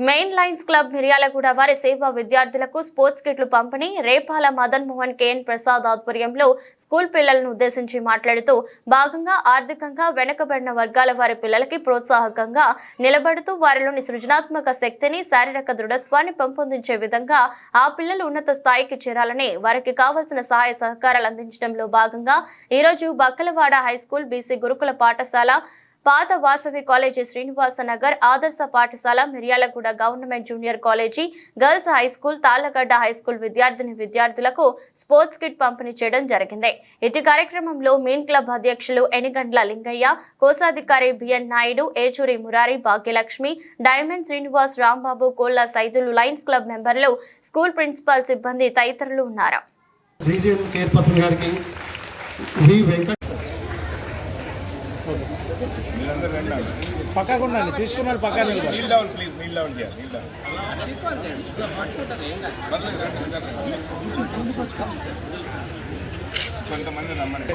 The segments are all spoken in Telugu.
మెయిన్ లైన్స్ క్లబ్ మిర్యాలగూడ వారి సేవా విద్యార్థులకు స్పోర్ట్స్ కిట్లు పంపిణీ రేపాల మదన్ మోహన్ కేఎన్ ప్రసాద్ ఆధ్వర్యంలో స్కూల్ పిల్లలను ఉద్దేశించి మాట్లాడుతూ భాగంగా ఆర్థికంగా వెనుకబడిన వర్గాల వారి పిల్లలకి ప్రోత్సాహకంగా నిలబడుతూ వారిలోని సృజనాత్మక శక్తిని శారీరక దృఢత్వాన్ని పెంపొందించే విధంగా ఆ పిల్లలు ఉన్నత స్థాయికి చేరాలని వారికి కావాల్సిన సహాయ సహకారాలు అందించడంలో భాగంగా ఈరోజు బక్కలవాడ హై స్కూల్ బీసీ గురుకుల పాఠశాల పాత వాసవి కాలేజీ శ్రీనివాస నగర్ ఆదర్శ పాఠశాల Miryalaguda government junior college girls high school Tallagadda high school విద్యార్థిని విద్యార్థులకు స్పోర్ట్స్ కిట్ పంపిణీ చేయడం జరిగింది. ఇటు కార్యక్రమంలో మీన్ క్లబ్ అధ్యక్షులు ఎనిగండ్ల లింగయ్య కోశాధికారి B N Naidu Yechuri Murari Bhagyalakshmi diamond Srinivas Rambabu Kolla Saidulu lions club మెంబర్లు స్కూల్ ప్రిన్సిపాల్ సిబ్బంది తదితరులు ఉన్నారు. Kneel down here. Kneel down. కొంతమంది నమ్మండి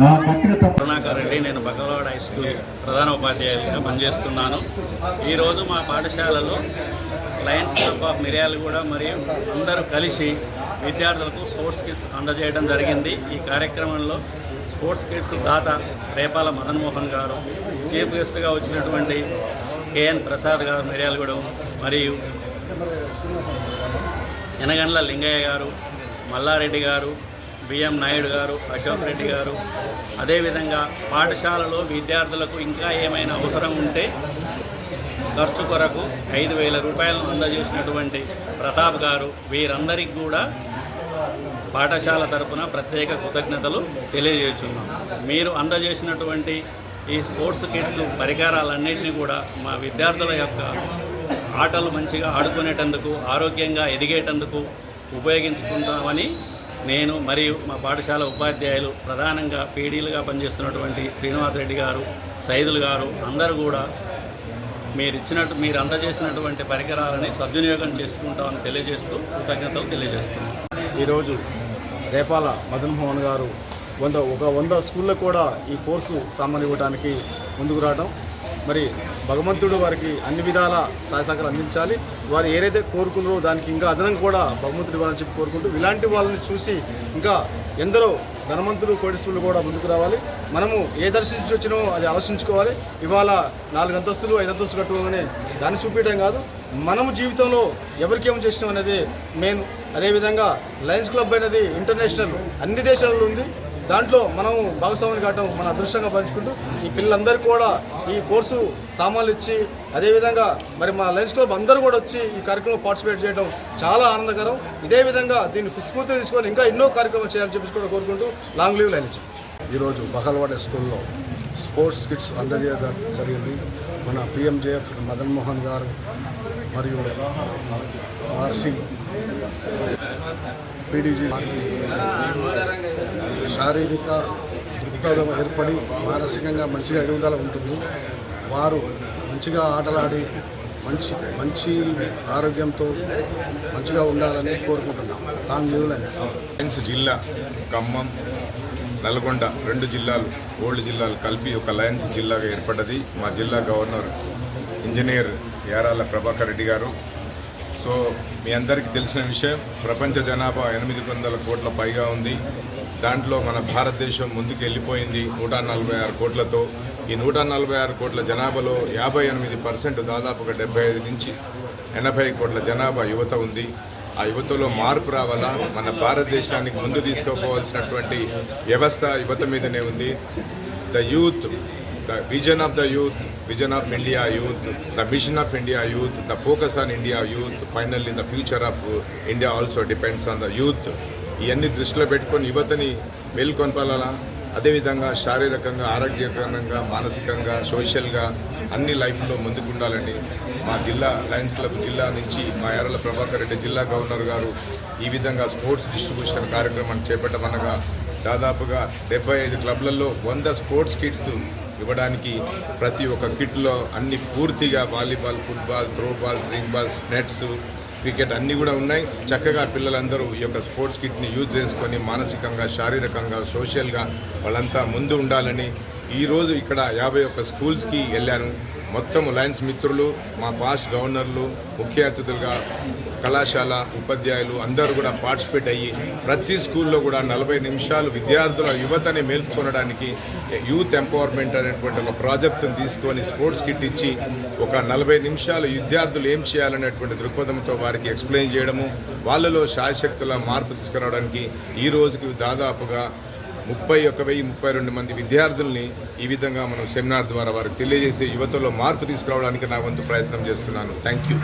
కరుణాకర్ రెడ్డి నేను బగలవాడ హై స్కూల్ ప్రధాన ఉపాధ్యాయులుగా పనిచేస్తున్నాను. ఈరోజు మా పాఠశాలలో లయన్స్ క్లబ్ ఆఫ్ మిర్యాలగూడ మరియు అందరూ కలిసి విద్యార్థులకు స్పోర్ట్స్ కిట్స్ అందజేయడం జరిగింది. ఈ కార్యక్రమంలో స్పోర్ట్స్ కిట్స్ దాత రేపాల మదన్మోహన్ గారు చీఫ్ గెస్ట్గా వచ్చినటువంటి కేఎన్ ప్రసాద్ గారు మిర్యాలగూడెం మరియు ఎనగండ్ల లింగయ్య గారు మల్లారెడ్డి గారు బిఎం నాయుడు గారు అశోక్ రెడ్డి గారు. అదేవిధంగా పాఠశాలలో విద్యార్థులకు ఇంకా ఏమైనా అవసరం ఉంటే ఖర్చు కొరకు ఐదు వేల రూపాయలను అందజేసినటువంటి ప్రతాప్ గారు వీరందరికీ కూడా పాఠశాల తరపున ప్రత్యేక కృతజ్ఞతలు తెలియజేస్తున్నాం. మీరు అందజేసినటువంటి ఈ స్పోర్ట్స్ కిట్స్ పరికరాలన్నింటినీ కూడా మా విద్యార్థుల యొక్క ఆటలు మంచిగా ఆడుకునేటందుకు ఆరోగ్యంగా ఎదిగేటందుకు ఉపయోగించుకుంటామని నేను మరియు మా పాఠశాల ఉపాధ్యాయులు ప్రధానంగా పీడీలుగా పనిచేస్తున్నటువంటి శ్రీనివాస్ రెడ్డి గారు సైదులు గారు అందరూ కూడా మీరు ఇచ్చినట్టు మీరు అందజేసినటువంటి పరికరాలని సద్వినియోగం చేసుకుంటామని తెలియజేస్తూ కృతజ్ఞతలు తెలియజేస్తున్నాం ఈరోజు రేపాల మదన్ మోహన్ గారు వంద ఒక వంద స్కూళ్ళకు కూడా ఈ కోర్సు సామాన్ ఇవ్వడానికి ముందుకు రావడం. మరి భగవంతుడు వారికి అన్ని విధాల సహాయ సహకారం అందించాలి. వారు ఏదైతే కోరుకున్నారో దానికి ఇంకా అదనంగా కూడా భగవంతుడు ఇవ్వాలని చెప్పి కోరుకుంటూ ఇలాంటి వాళ్ళని చూసి ఇంకా ఎందరో ధనవంతులు కోటీశ్వరులు కూడా ముందుకు రావాలి. మనము ఏ దర్శించి వచ్చినో అది ఆలోచించుకోవాలి. ఇవాళ నాలుగు అంతస్తులు ఐదు అంతస్తులు కట్టుకోగానే దాన్ని చూపించడం కాదు. మనము జీవితంలో ఎవరికేం చేసినాం అనేది మెయిన్. అదేవిధంగా లయన్స్ క్లబ్ అనేది ఇంటర్నేషనల్. అన్ని దేశాలలో ఉంది. దాంట్లో మనం భాగస్వామిని కావటం మన అదృష్టంగా పంచుకుంటూ ఈ పిల్లలందరూ కూడా ఈ కోర్సు సామాన్లు ఇచ్చి అదేవిధంగా మరి మన లయన్స్ క్లబ్ అందరూ కూడా వచ్చి ఈ కార్యక్రమంలో పార్టిసిపేట్ చేయడం చాలా ఆనందకరం. ఇదే విధంగా దీన్ని కుస్ఫూర్తి తీసుకొని ఇంకా ఎన్నో కార్యక్రమాలు చేయాలని చెప్పేసి కూడా కోరుకుంటూ లాంగ్ లీవ్ లైన్ ఇచ్చాం. ఈరోజు బహల్వాడ స్కూల్లో స్పోర్ట్స్ కిట్స్ అందజేయడం జరిగింది. మన పిఎంజేఎఫ్ మదన్ మోహన్ గారు మరియు ఆర్సి పీడీజీ వారికి శారీరక దృక్పథం ఏర్పడి మానసికంగా మంచిగా ఎదుగుదల ఉంటుంది. వారు మంచిగా ఆటలాడి మంచి మంచి ఆరోగ్యంతో మంచిగా ఉండాలని కోరుకుంటున్నాం. దాని లీవ్ జిల్లా ఖమ్మం నల్గొండ రెండు జిల్లాలు ఓల్డ్ జిల్లాలు కలిపి ఒక లయన్స్ జిల్లాగా ఏర్పడ్డది. మా జిల్లా గవర్నర్ ఇంజనీర్ యారాల ప్రభాకర్ రెడ్డి గారు. సో మీ అందరికీ తెలిసిన విషయం ప్రపంచ జనాభా ఎనిమిది వందల కోట్ల పైగా ఉంది. దాంట్లో మన భారతదేశం ముందుకు వెళ్ళిపోయింది నూట నలభై ఆరు కోట్లతో. ఈ నూట నలభై ఆరు కోట్ల జనాభాలో యాభై ఎనిమిది పర్సెంట్ దాదాపుగా డెబ్బై ఐదు నుంచి ఎనభై కోట్ల జనాభా యువత ఉంది. ఆ యువతలో మార్పు రావాలా? మన భారతదేశానికి ముందు తీసుకుపోవాల్సినటువంటి వ్యవస్థ యువత మీదనే ఉంది. The youth the vision of the youth vision of India youth the mission of India youth the focus on India youth final in the future of India also depends on the youth ఇవన్నీ దృష్టిలో పెట్టుకొని యువతని మేల్కొనపాలా అదేవిధంగా శారీరకంగా ఆరోగ్యకరంగా మానసికంగా సోషల్గా అన్ని లైఫ్లో ముందుకుండాలని మా జిల్లా లయన్స్ క్లబ్ జిల్లా నుంచి మా ఎర్రల ప్రభాకర్ రెడ్డి జిల్లా గవర్నర్ గారు ఈ విధంగా స్పోర్ట్స్ డిస్ట్రిబ్యూషన్ కార్యక్రమాన్ని చేపట్టమనగా దాదాపుగా డెబ్బై ఐదు క్లబ్లలో వంద స్పోర్ట్స్ కిట్స్ ఇవ్వడానికి ప్రతి ఒక్క కిట్లో అన్ని పూర్తిగా volleyball football throwball spring balls nets cricket అన్నీ కూడా ఉన్నాయి. చక్కగా పిల్లలందరూ ఈ యొక్క స్పోర్ట్స్ కిట్ని యూజ్ చేసుకొని మానసికంగా శారీరకంగా సోషల్గా వాళ్ళంతా ముందు ఉండాలని ఈరోజు ఇక్కడ యాభై ఒక్క స్కూల్స్కి వెళ్ళాను. మొత్తం లయన్స్ మిత్రులు మా పాస్ట్ గవర్నర్లు ముఖ్య అతిథులుగా కళాశాల ఉపాధ్యాయులు అందరూ కూడా పార్టిసిపేట్ అయ్యి ప్రతి స్కూల్లో కూడా నలభై నిమిషాలు విద్యార్థుల యువతని మేల్కొనడానికి యూత్ ఎంపవర్మెంట్ అనేటువంటి ఒక ప్రాజెక్టును తీసుకొని స్పోర్ట్స్ కిట్ ఇచ్చి ఒక నలభై నిమిషాలు విద్యార్థులు ఏం చేయాలనేటువంటి దృక్పథంతో వారికి ఎక్స్ప్లెయిన్ చేయడము వాళ్ళలో శాయశక్తుల మార్పు తీసుకురావడానికి ఈ రోజుకి దాదాపుగా ముప్పై ఒక వెయ్యి ముప్పై రెండు మంది విద్యార్థుల్ని ఈ విధంగా మనం సెమినార్ ద్వారా వారికి తెలియజేసి యువతలో మార్పు తీసుకురావడానికి నా వంతు ప్రయత్నం చేస్తున్నాను. Thank you